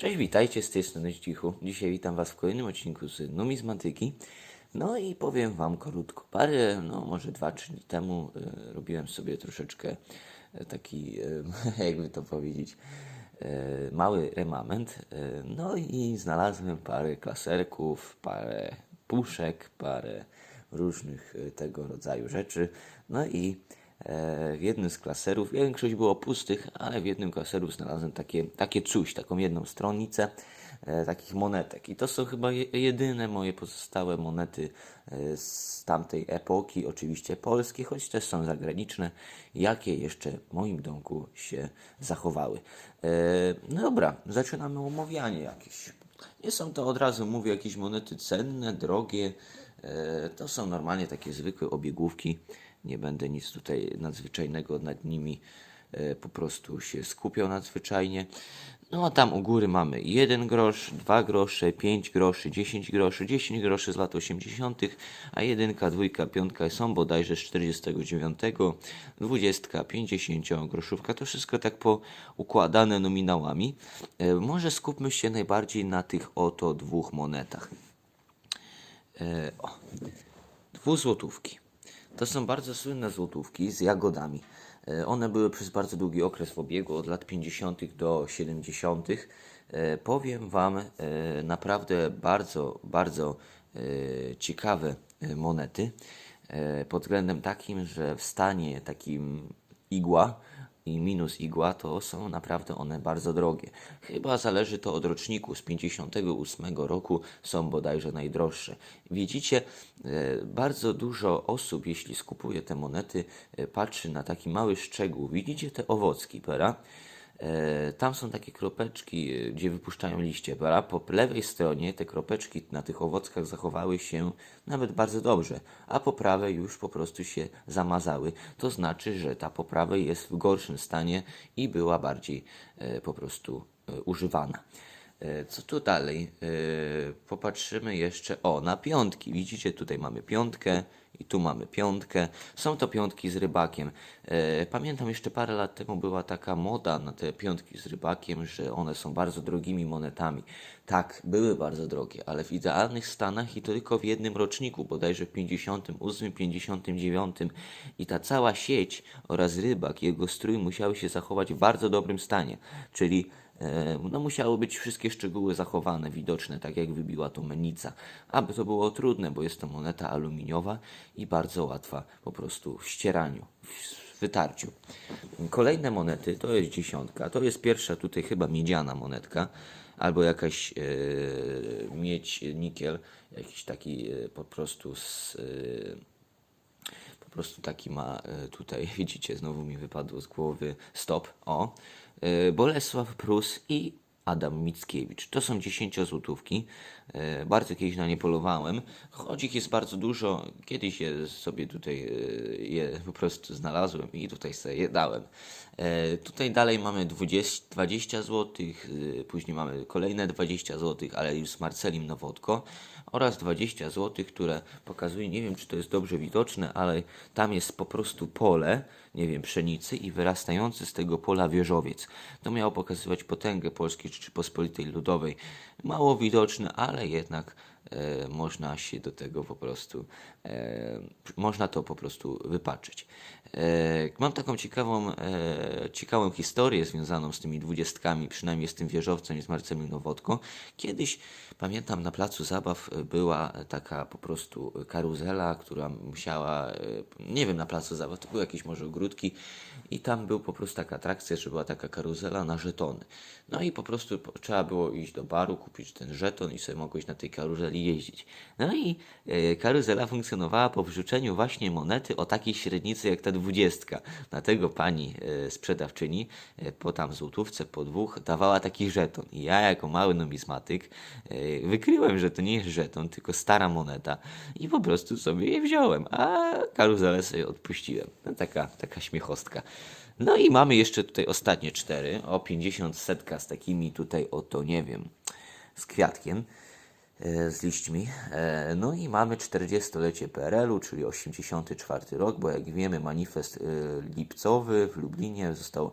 Cześć, witajcie z tej strony Cichu. Dzisiaj witam Was w kolejnym odcinku z numizmatyki. No i powiem Wam krótko. Parę, no może dwa, trzy dni temu e, robiłem sobie troszeczkę e, taki, e, jakby to powiedzieć, e, mały remament. E, no i znalazłem parę klaserków, parę puszek, parę różnych tego rodzaju rzeczy. No i w jednym z klaserów, większość było pustych, ale w jednym klaseru znalazłem takie, takie coś, taką jedną stronnicę e, takich monetek. I to są chyba je, jedyne moje pozostałe monety e, z tamtej epoki, oczywiście polskie, choć też są zagraniczne, jakie jeszcze w moim domku się zachowały. E, no dobra, zaczynamy omawianie jakieś. Nie są to od razu, mówię, jakieś monety cenne, drogie. E, To są normalnie takie zwykłe obiegówki. Nie będę nic tutaj nadzwyczajnego nad nimi e, po prostu się skupiał nadzwyczajnie. No a tam u góry mamy 1 grosz, 2 grosze, 5 groszy, 10 groszy, 10 groszy z lat 80., a 1, 2, 5 są bodajże z 49, 20, 50 groszówka. To wszystko tak poukładane nominałami. E, Może skupmy się najbardziej na tych oto dwóch monetach. E, o, dwuzłotówki. To są bardzo słynne złotówki z jagodami. E, One były przez bardzo długi okres w obiegu, od lat 50. do 70. E, Powiem Wam e, naprawdę bardzo, bardzo ciekawe monety. Pod względem takim, że w stanie takim igła i minus igła to są naprawdę one bardzo drogie. Chyba zależy to od roczniku. Z 58 roku są bodajże najdroższe. Widzicie, e, bardzo dużo osób, jeśli skupuje te monety, e, patrzy na taki mały szczegół. Widzicie te owocki, pera? E, Tam są takie kropeczki, e, gdzie wypuszczają liście, prawda? Po lewej stronie te kropeczki na tych owockach zachowały się nawet bardzo dobrze, a po prawej już po prostu się zamazały. To znaczy, że ta po prawej jest w gorszym stanie i była bardziej e, po prostu używana. Co tu dalej? Popatrzymy jeszcze o na piątki. Widzicie, tutaj mamy piątkę i tu mamy piątkę. Są to piątki z rybakiem. E, Pamiętam jeszcze parę lat temu była taka moda na te piątki z rybakiem, że one są bardzo drogimi monetami. Tak, były bardzo drogie, ale w idealnych stanach i to tylko w jednym roczniku, bodajże w 58, 59 i ta cała sieć oraz rybak jego strój musiały się zachować w bardzo dobrym stanie, czyli no musiały być wszystkie szczegóły zachowane, widoczne, tak jak wybiła to menica. Aby to było trudne, bo jest to moneta aluminiowa i bardzo łatwa po prostu w ścieraniu, w wytarciu. Kolejne monety to jest dziesiątka, to jest pierwsza tutaj chyba miedziana monetka, albo jakaś e, miedź, nikiel, jakiś taki e, po prostu z... E, po prostu taki ma e, tutaj, widzicie, znowu mi wypadło z głowy. Stop, o, e, Bolesław Prus i Adam Mickiewicz. To są 10 złotówki. E, Bardzo kiedyś na nie polowałem, choć ich jest bardzo dużo. Kiedyś je sobie tutaj e, je po prostu znalazłem i tutaj sobie je dałem. E, Tutaj dalej mamy 20, 20 zł, później mamy kolejne 20 zł, ale już z Marcelim Nowotko oraz 20 zł, które pokazuje, nie wiem czy to jest dobrze widoczne, ale tam jest po prostu pole, nie wiem, pszenicy i wyrastający z tego pola wieżowiec. To miało pokazywać potęgę Polskiej Rzeczypospolitej Ludowej. Mało widoczne, ale jednak można się do tego po prostu, e, można to po prostu wypaczyć. E, mam taką ciekawą, e, ciekawą historię związaną z tymi dwudziestkami, przynajmniej z tym wieżowcem i z Marcelem Nowotką. Kiedyś, pamiętam, na placu zabaw e, była taka po prostu karuzela, która musiała, e, nie wiem, na placu zabaw, to były jakieś może ogródki i tam był po prostu taka atrakcja, że była taka karuzela na żetony. No i po prostu trzeba było iść do baru, kupić ten żeton i sobie mogłeś na tej karuzeli jeździć. No i e, karuzela funkcjonowała po wrzuceniu właśnie monety o takiej średnicy jak ta dwudziestka. Dlatego pani e, sprzedawczyni e, po tam złotówce, po dwóch dawała taki żeton. I ja jako mały numizmatyk wykryłem, że to nie jest żeton, tylko stara moneta i po prostu sobie je wziąłem, a karuzelę sobie odpuściłem. No, taka, taka śmiechostka. No i mamy jeszcze tutaj ostatnie cztery, o 50 setka z takimi tutaj oto, nie wiem, z kwiatkiem. E, z liśćmi. E, No i mamy 40-lecie PRL-u, czyli 84 rok, bo jak wiemy manifest e, lipcowy w Lublinie został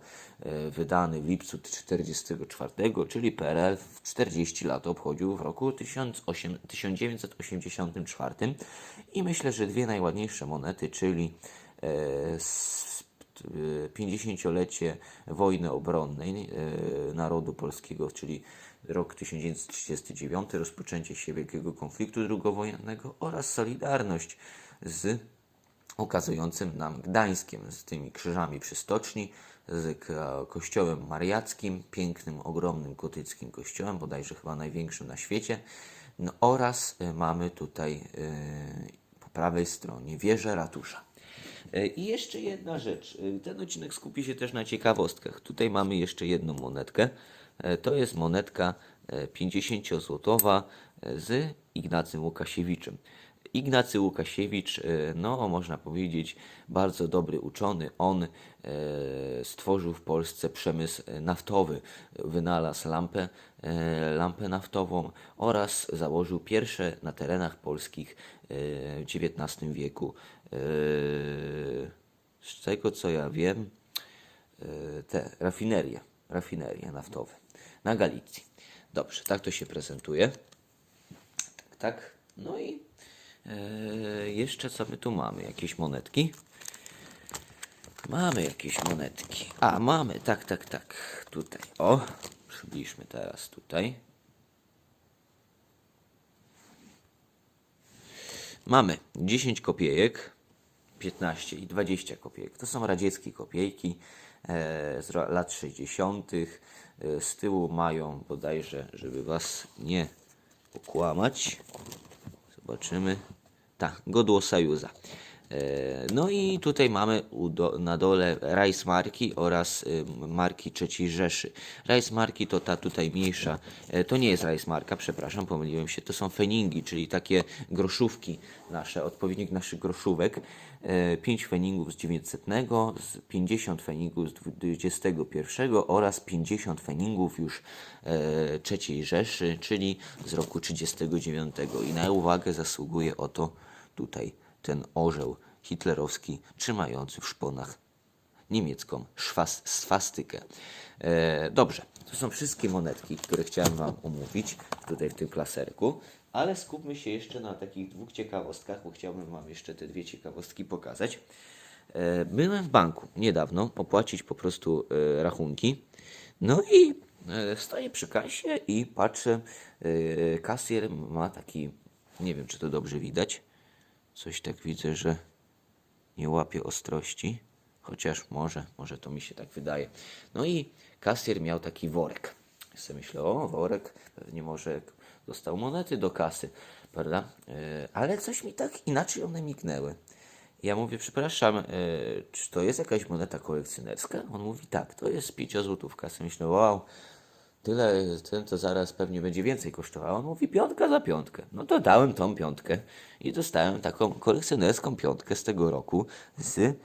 wydany w lipcu 44, czyli PRL w 40 lat obchodził w roku 1800 1984 i myślę, że dwie najładniejsze monety, czyli e, s- 50-lecie wojny obronnej narodu polskiego, czyli rok 1939, rozpoczęcie się wielkiego konfliktu drugowojennego oraz Solidarność z ukazującym nam Gdańskiem, z tymi krzyżami przy stoczni, z kościołem mariackim, pięknym, ogromnym gotyckim kościołem, bodajże chyba największym na świecie. No oraz y, mamy tutaj y, po prawej stronie wieżę ratusza. E, I jeszcze jedna rzecz. E, Ten odcinek skupi się też na ciekawostkach. Tutaj mamy jeszcze jedną monetkę. E, To jest monetka e, 50-złotowa e, z Ignacym Łukasiewiczem. Ignacy Łukasiewicz, e, no można powiedzieć, bardzo dobry uczony. On e, stworzył w Polsce przemysł e, naftowy, wynalazł lampę, e, lampę naftową oraz założył pierwsze na terenach polskich e, w XIX wieku e, z tego co ja wiem, e, te rafinerie, rafinerie naftowe na Galicji. Dobrze, tak to się prezentuje. Tak, tak. No i e, jeszcze co my tu mamy? Jakieś monetki? Mamy jakieś monetki. A, mamy, tak, tak, tak. Tutaj. O, przybliżmy teraz tutaj. Mamy 10 kopiejek, 15 i 20 kopiejek. To są radzieckie kopiejki z ra- lat 60. E, z tyłu mają bodajże, żeby Was nie okłamać. Zobaczymy. Tak, godło Sojuza. E, No i tutaj mamy na dole Rajsmarki oraz y, marki III Rzeszy. Rajsmarki to ta tutaj mniejsza, e, to nie jest Rajsmarka, przepraszam, pomyliłem się, to są feningi, czyli takie groszówki nasze, odpowiednik naszych groszówek. 5 feningów z 900, z 50 feningów z 21 oraz 50 feningów już e, III Rzeszy, czyli z roku 39. I na uwagę zasługuje oto tutaj ten orzeł hitlerowski trzymający w szponach niemiecką szwas, swastykę. E, dobrze, to są wszystkie monetki, które chciałem Wam omówić tutaj w tym klaserku, ale skupmy się jeszcze na takich dwóch ciekawostkach, bo chciałbym Wam jeszcze te dwie ciekawostki pokazać. E, byłem w banku niedawno opłacić po prostu e, rachunki, no i e, stoję przy kasie i patrzę, e, kasjer ma taki, nie wiem czy to dobrze widać, coś tak widzę, że nie łapie ostrości, chociaż może, może to mi się tak wydaje. No i kasjer miał taki worek. Ja sobie myślę, o worek, pewnie może dostał monety do kasy, prawda? E, ale coś mi tak inaczej one mignęły. Ja mówię, przepraszam, e, czy to jest jakaś moneta kolekcjonerska? On mówi, tak, to jest pięciozłotówka. Ja sobie myślę, wow, tyle, ten to zaraz pewnie będzie więcej kosztowało. On mówi piątka za piątkę. No to dałem tą piątkę i dostałem taką kolekcjonerską piątkę z tego roku z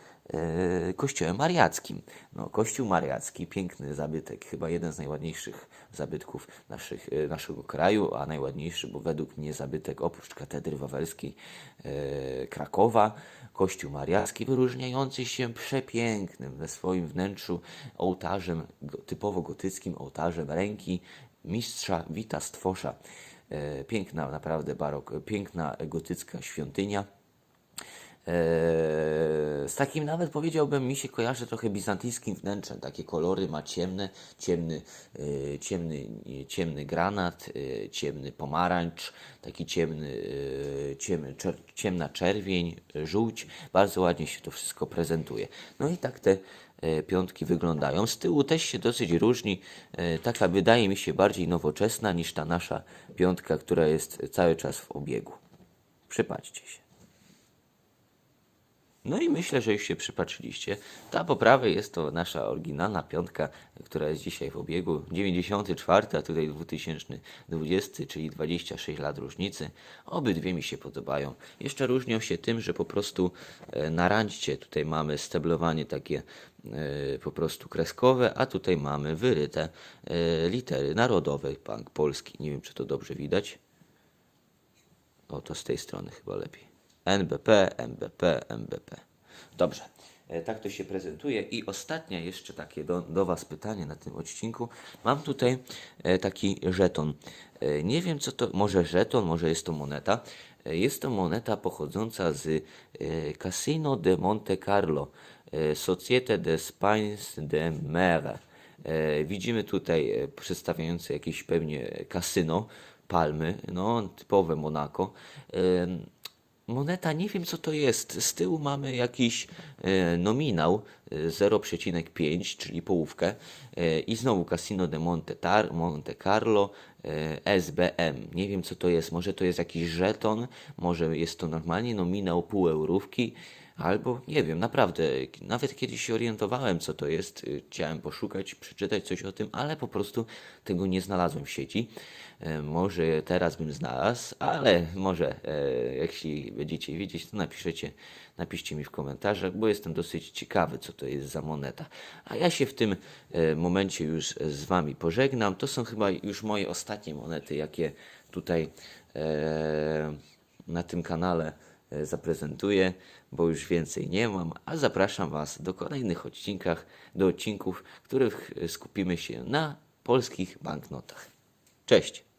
kościołem mariackim. No, kościół mariacki, piękny zabytek, chyba jeden z najładniejszych zabytków naszych, e, naszego kraju, a najładniejszy, bo według mnie zabytek oprócz katedry wawelskiej e, Krakowa, kościół mariacki wyróżniający się przepięknym we swoim wnętrzu ołtarzem, typowo gotyckim ołtarzem ręki mistrza Wita Stwosza. E, Piękna naprawdę barok, piękna gotycka świątynia. Eee, z takim nawet powiedziałbym, mi się kojarzy trochę bizantyjskim wnętrzem. Takie kolory ma ciemne, ciemny, e, ciemny, ciemny granat, e, ciemny pomarańcz, taki ciemny, ciemny ciemna czerwień, żółć. Bardzo ładnie się to wszystko prezentuje. No i tak te piątki wyglądają. Z tyłu też się dosyć różni. Taka wydaje mi się bardziej nowoczesna niż ta nasza piątka, która jest cały czas w obiegu. Przypatrzcie się. No i myślę, że już się przypatrzyliście. Ta po prawej jest to nasza oryginalna piątka, która jest dzisiaj w obiegu. 94, a tutaj 2020, czyli 26 lat różnicy. Obydwie mi się podobają. Jeszcze różnią się tym, że po prostu e, na randcie tutaj mamy steblowanie takie e, po prostu kreskowe, a tutaj mamy wyryte e, litery narodowe Bank Polski. Nie wiem, czy to dobrze widać. O, to z tej strony chyba lepiej. NBP, MBP, MBP. Dobrze. E, Tak to się prezentuje. I ostatnia jeszcze takie do, do Was pytanie na tym odcinku. Mam tutaj e, taki żeton. E, Nie wiem co to, może żeton, może jest to moneta. Jest to moneta pochodząca z Casino de Monte Carlo, Societe de Spines de Mer. Widzimy tutaj przedstawiające jakieś pewnie kasyno, palmy, no typowe Monako. Moneta, nie wiem co to jest. Z tyłu mamy jakiś e, nominał e, 0,5, czyli połówkę. E, I znowu Casino de Monte, Tar, Monte Carlo e, SBM. Nie wiem co to jest. Może to jest jakiś żeton, może jest to normalnie nominał pół eurówki. Albo nie wiem, naprawdę, nawet kiedyś się orientowałem, co to jest. y, Chciałem poszukać, przeczytać coś o tym, ale po prostu tego nie znalazłem w sieci. E, Może teraz bym znalazł, ale może e, jeśli będziecie wiedzieć, to napiszecie, napiszcie mi w komentarzach, bo jestem dosyć ciekawy, co to jest za moneta. A ja się w tym e, momencie już z Wami pożegnam. To są chyba już moje ostatnie monety, jakie tutaj na tym kanale zaprezentuję, bo już więcej nie mam, a zapraszam Was do kolejnych odcinkach, do odcinków, w których e, skupimy się na polskich banknotach. Cześć!